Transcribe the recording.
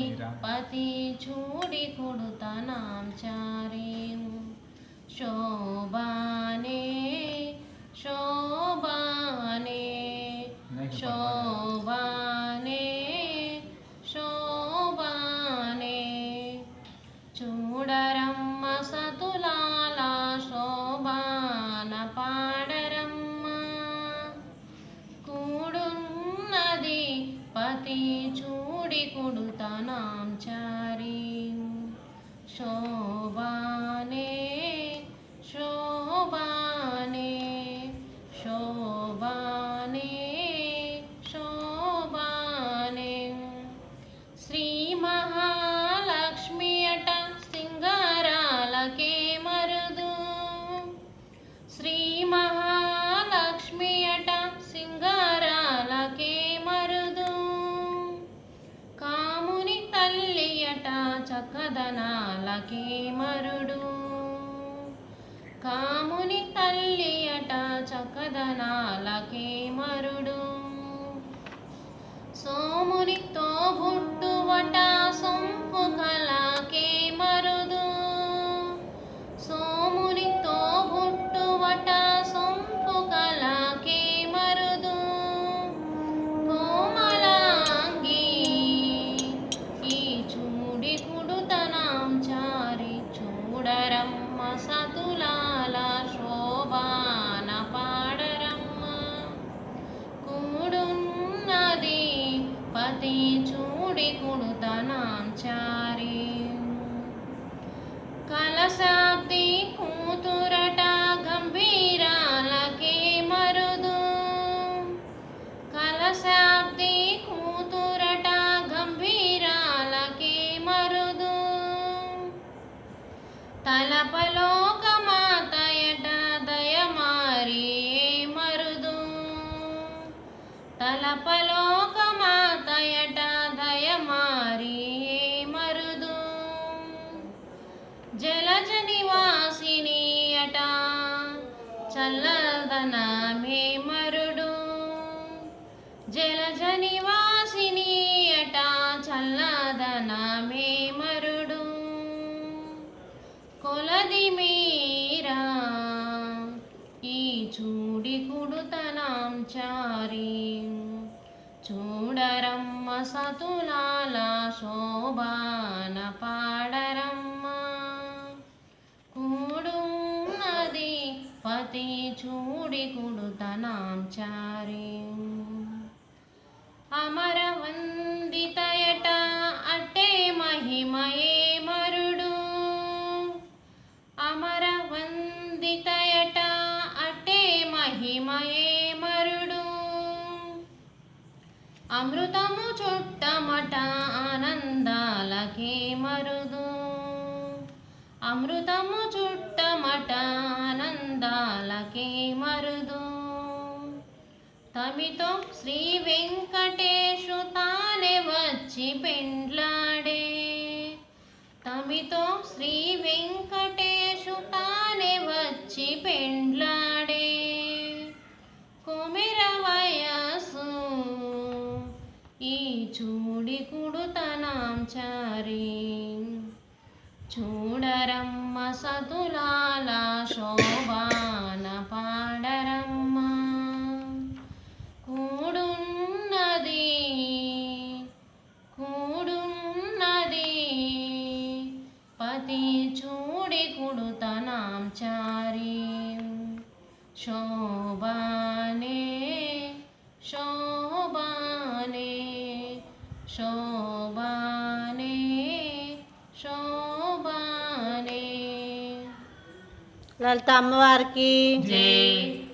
పతి చూడి కుడుతనాంచారి శోభానే శోభానే శోభానే శోభానే. చూడరమ్మ సతులాల శోభాన పాడరమ్మ పతి చూడి కుడుతనాం చారి. శోభానే అట మరుడు. కాముని తల్లి అట చకదనాలకే మరుడు. సోమునితో పుట్టువట సొంపు చూడి కుడుతనాం చారి కలశాబ్ది కూతురట గంభీరాలకే మరుదు. కలశాబ్ది కూతురట గంభీరాలకే మరుదు. తలపలోక మాతయట దయమారి మరుదు. తలపలో జలజ నివాసిని అట. చల్లదనమే మరుడు. జలజ నివాసిని అట. చల్లదనమే మరుడు. కొలది మీరా. ఈ చూడి కుడుతనాం చారి. చూడరమ్మ సతులాల శోభాన పాడరమ్మ పతి చూడి కుడుతనాం చారి అమరవందితయట అట్టే మహిమయే మరుడు అమరవందితయట అట్టే మహిమయే మరుడు అమృతము చుట్టమట ఆనందాలకే మరుదు అమృతము చుట్ట తమితో శ్రీ వెంకటేశు తానే వచ్చి పెండ్లాడే. తమితో శ్రీ వెంకటేశు తానే వచ్చి పెండ్లాడే. కొమెర వయసు ఈ చూడి కుడుతనాం చారి. చూడరమ్మ సతులాల శోభా కుడుతనాం చారి శోభానే శోభానే శోభానే శోభానే లలిత అమ్మవారికి జై